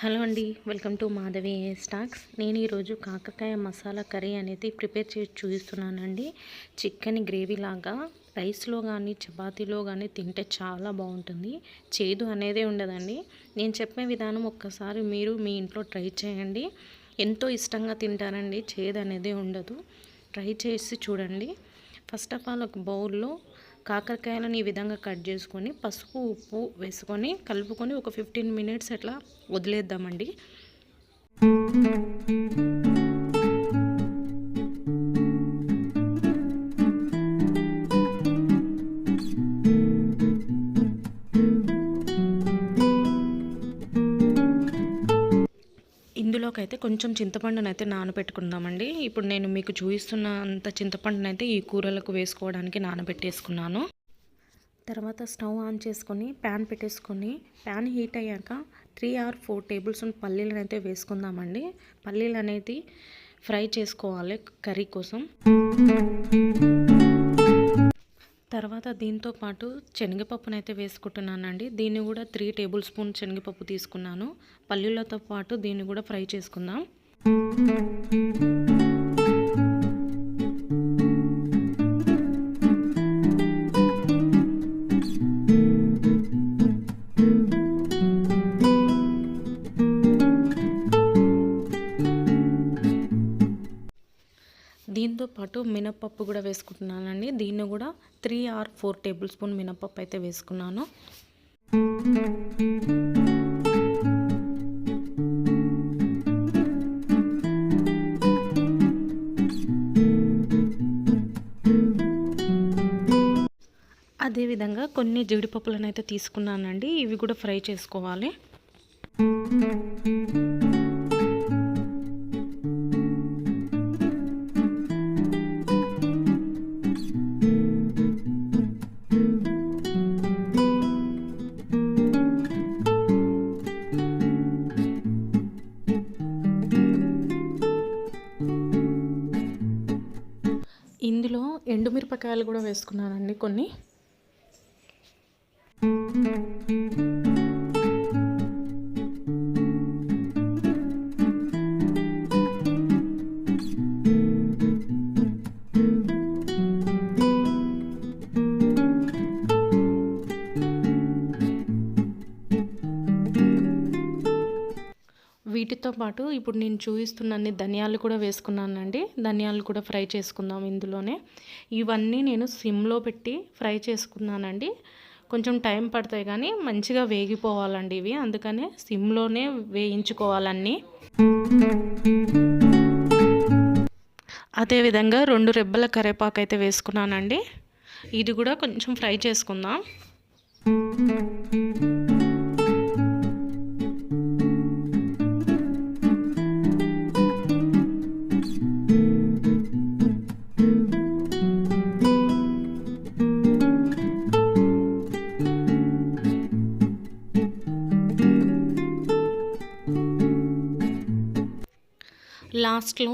Hello అండి welcome to Madhavi stocks. నేను ఈరోజు కాకరకాయ మసాలా కర్రీ అనేది ప్రిపేర్ చేసి చూపిస్తున్నానండి. చికెన్ గ్రేవీ లాగా రైస్లో కానీ చపాతీలో కానీ తింటే చాలా బాగుంటుంది. చేదు అనేదే ఉండదండి. నేను చెప్పే విధానం ఒక్కసారి మీరు మీ ఇంట్లో ట్రై చేయండి. ఎంతో ఇష్టంగా తింటారండి చేదు అనేది ఉండదు. ట్రై చేసి చూడండి. ఫస్ట్ ఆఫ్ ఆల్ ఒక బౌల్లో కాకరకాయలను ఈ విధంగా కట్ చేసుకొని పసుపు ఉప్పు వేసుకొని కలుపుకొని ఒక ఫిఫ్టీన్ మినిట్స్ అట్లా వదిలేద్దామండి. అయితే కొంచెం చింతపండునైతే నానబెట్టుకుందామండి. ఇప్పుడు నేను మీకు చూపిస్తున్న అంత చింతపండునైతే ఈ కూరలకు వేసుకోవడానికి నానబెట్టేసుకున్నాను. తర్వాత స్టవ్ ఆన్ చేసుకొని ప్యాన్ పెట్టేసుకొని ప్యాన్ హీట్ అయ్యాక three or four tablespoon పల్లీలను అయితే వేసుకుందామండి. పల్లీలు అనేది ఫ్రై చేసుకోవాలి కర్రీ కోసం. తర్వాత దీంతో పాటు శనగపప్పునైతే వేసుకుంటున్నానండి. దీన్ని కూడా త్రీ టేబుల్ స్పూన్ శనగపప్పు తీసుకున్నాను. పల్లీలతో పాటు దీన్ని కూడా ఫ్రై చేసుకుందాం. పాటు మినప్పప్పు కూడా వేసుకుంటున్నానండి. దీన్ని కూడా three or four tablespoon మినప్పప్పు అయితే వేసుకున్నాను. అదేవిధంగా కొన్ని జీడిపప్పులను అయితే తీసుకున్నానండి. ఇవి కూడా ఫ్రై చేసుకోవాలి. ఎండుమిరపకాయలు కూడా వేసుకున్నానండి కొన్ని. పాటు ఇప్పుడు నేను చూపిస్తున్న అన్ని ధనియాలు కూడా వేసుకున్నానండి. ధనియాలు కూడా ఫ్రై చేసుకుందాం ఇందులోనే. ఇవన్నీ నేను సిమ్లో పెట్టి ఫ్రై చేసుకున్నానండి. కొంచెం టైం పడతాయి కానీ మంచిగా వేగిపోవాలండి ఇవి. అందుకనే సిమ్లోనే వేయించుకోవాలన్నీ. అదేవిధంగా రెండు రెబ్బల కరేపాకు అయితే వేసుకున్నానండి. ఇది కూడా కొంచెం ఫ్రై చేసుకుందాం. లాస్ట్లో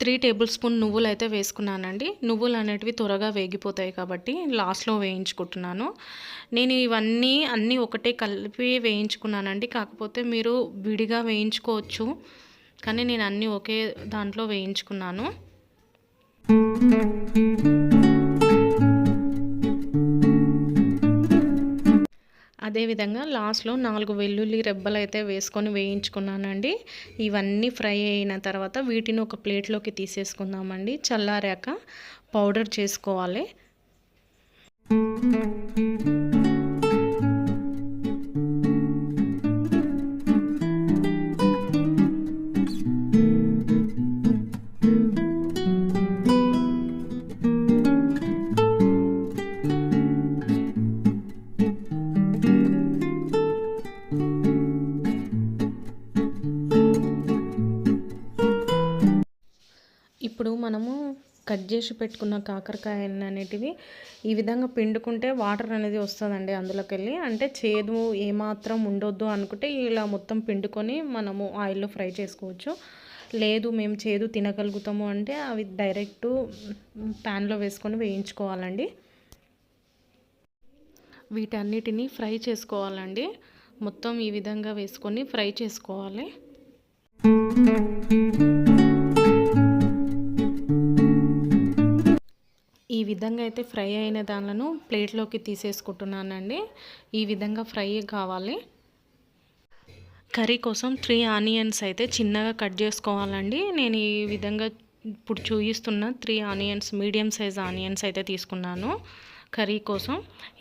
త్రీ టేబుల్ స్పూన్ నువ్వులు అయితే వేసుకున్నానండి. నువ్వులు అనేటివి త్వరగా వేగిపోతాయి కాబట్టి లాస్ట్లో వేయించుకుంటున్నాను. నేను ఇవన్నీ అన్నీ ఒకటే కలిపి వేయించుకున్నానండి. కాకపోతే మీరు విడిగా వేయించుకోవచ్చు. కానీ నేను అన్నీ ఒకే దాంట్లో వేయించుకున్నాను. అదేవిధంగా లాస్ట్లో నాలుగు వెల్లుల్లి రెబ్బలు అయితే వేసుకొని వేయించుకున్నానండి. ఇవన్నీ ఫ్రై అయిన తర్వాత వీటిని ఒక ప్లేట్లోకి తీసేసుకుందామండి. చల్లారాక పౌడర్ చేసుకోవాలి. ఇప్పుడు మనము కట్ చేసి పెట్టుకున్న కాకరకాయ అనేటివి ఈ విధంగా పిండుకుంటే వాటర్ అనేది వస్తుందండి అందులోకి వెళ్ళి అంటే చేదు ఏమాత్రం ఉండొద్దు అనుకుంటే ఇలా మొత్తం పిండుకొని మనము ఆయిల్లో ఫ్రై చేసుకోవచ్చు. లేదు మేము చేదు తినగలుగుతాము అంటే అవి డైరెక్ట్ ప్యాన్లో వేసుకొని వేయించుకోవాలండి. వీటన్నిటిని ఫ్రై చేసుకోవాలండి. మొత్తం ఈ విధంగా వేసుకొని ఫ్రై చేసుకోవాలి. ఈ విధంగా అయితే ఫ్రై అయిన దానిలను ప్లేట్లోకి తీసేసుకుంటున్నానండి. ఈ విధంగా ఫ్రై కావాలి. కర్రీ కోసం త్రీ ఆనియన్స్ అయితే చిన్నగా కట్ చేసుకోవాలండి. నేను ఈ విధంగా ఇప్పుడు చూపిస్తున్న three onions medium size onions అయితే తీసుకున్నాను కర్రీ కోసం.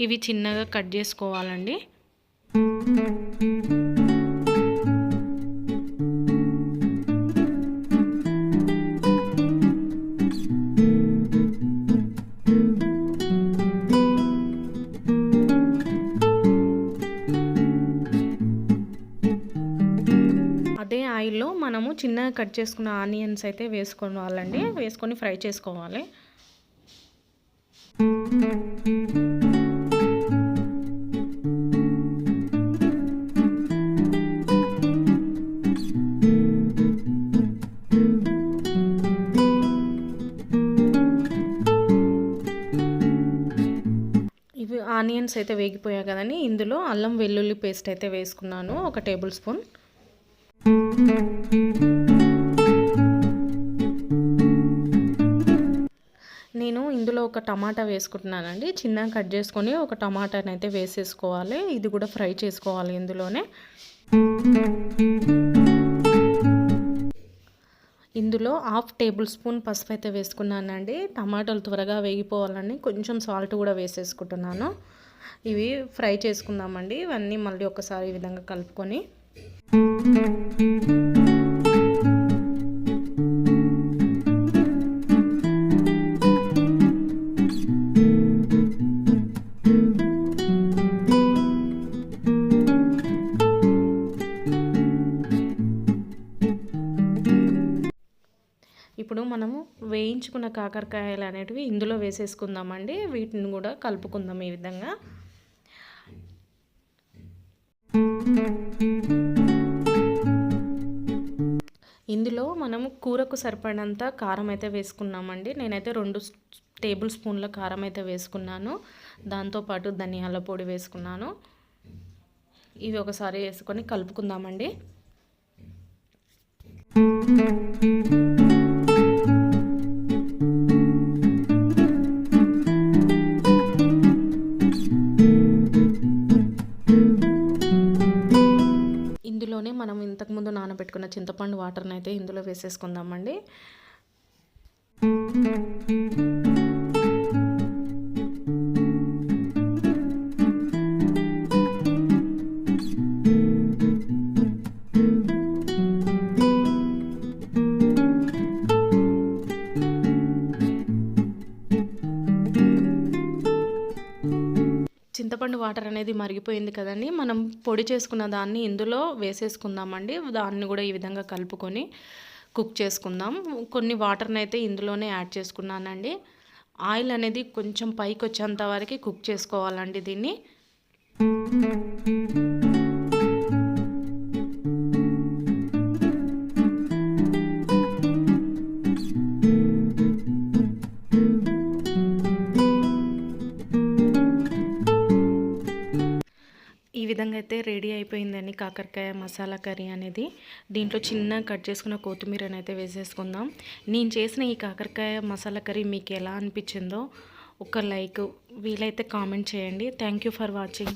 ఇవి చిన్నగా కట్ చేసుకోవాలండి. మనము చిన్నగా కట్ చేసుకున్న ఆనియన్స్ అయితే వేసుకోవాలండి. వేసుకొని ఫ్రై చేసుకోవాలి. ఇవి ఆనియన్స్ అయితే వేగిపోయాయి కదండి. ఇందులో అల్లం వెల్లుల్లి పేస్ట్ అయితే వేసుకున్నాను. ఒక టేబుల్ స్పూన్. ఇందులో ఒక టమాటా వేసుకుంటున్నానండి. చిన్నగా కట్ చేసుకొని ఒక టమాటాని అయితే వేసేసుకోవాలి. ఇది కూడా ఫ్రై చేసుకోవాలి ఇందులోనే. ఇందులో హాఫ్ టేబుల్ స్పూన్ పసుపు అయితే వేసుకున్నానండి. టమాటాలు త్వరగా వేగిపోవాలని కొంచెం సాల్ట్ కూడా వేసేసుకుంటున్నాను. ఇవి ఫ్రై చేసుకుందామండి. ఇవన్నీ మళ్ళీ ఒకసారి ఈ విధంగా కలుపుకొని. వేయించుకున్న కాకరకాయలు అనేటివి ఇందులో వేసేసుకుందామండి. వీటిని కూడా కలుపుకుందాం ఈ విధంగా. ఇందులో మనము కూరకు సరిపడినంత కారం అయితే వేసుకున్నామండి. నేనైతే రెండు టేబుల్ స్పూన్ల కారం అయితే వేసుకున్నాను. దాంతోపాటు ధనియాల పొడి వేసుకున్నాను. ఇవి ఒకసారి వేసుకొని కలుపుకుందామండి. ముందు నానబెట్టుకున్న చింతపండు వాటర్ని అయితే ఇందులో వేసేసుకుందామండి. వాటర్ అనేది మరిగిపోయింది కదండి. మనం పొడి చేసుకున్న దాన్ని ఇందులో వేసేసుకుందామండి. దాన్ని కూడా ఈ విధంగా కలుపుకొని కుక్ చేసుకుందాం. కొన్ని వాటర్ని అయితే ఇందులోనే యాడ్ చేసుకున్నానండి. ఆయిల్ అనేది కొంచెం పైకి వచ్చేంత వరకు కుక్ చేసుకోవాలండి దీన్ని. అయితే రెడీ అయిపోయిందండి కాకరకాయ మసాలా కర్రీ అనేది. దీంట్లో చిన్న కట్ చేసుకున్న కొత్తిమీర అయితే వేసేసుకుందాం. నేను చేసిన ఈ కాకరకాయ మసాలా కర్రీ మీకు ఎలా అనిపించిందో ఒక లైక్ వీలైతే కామెంట్ చేయండి. Thank you for watching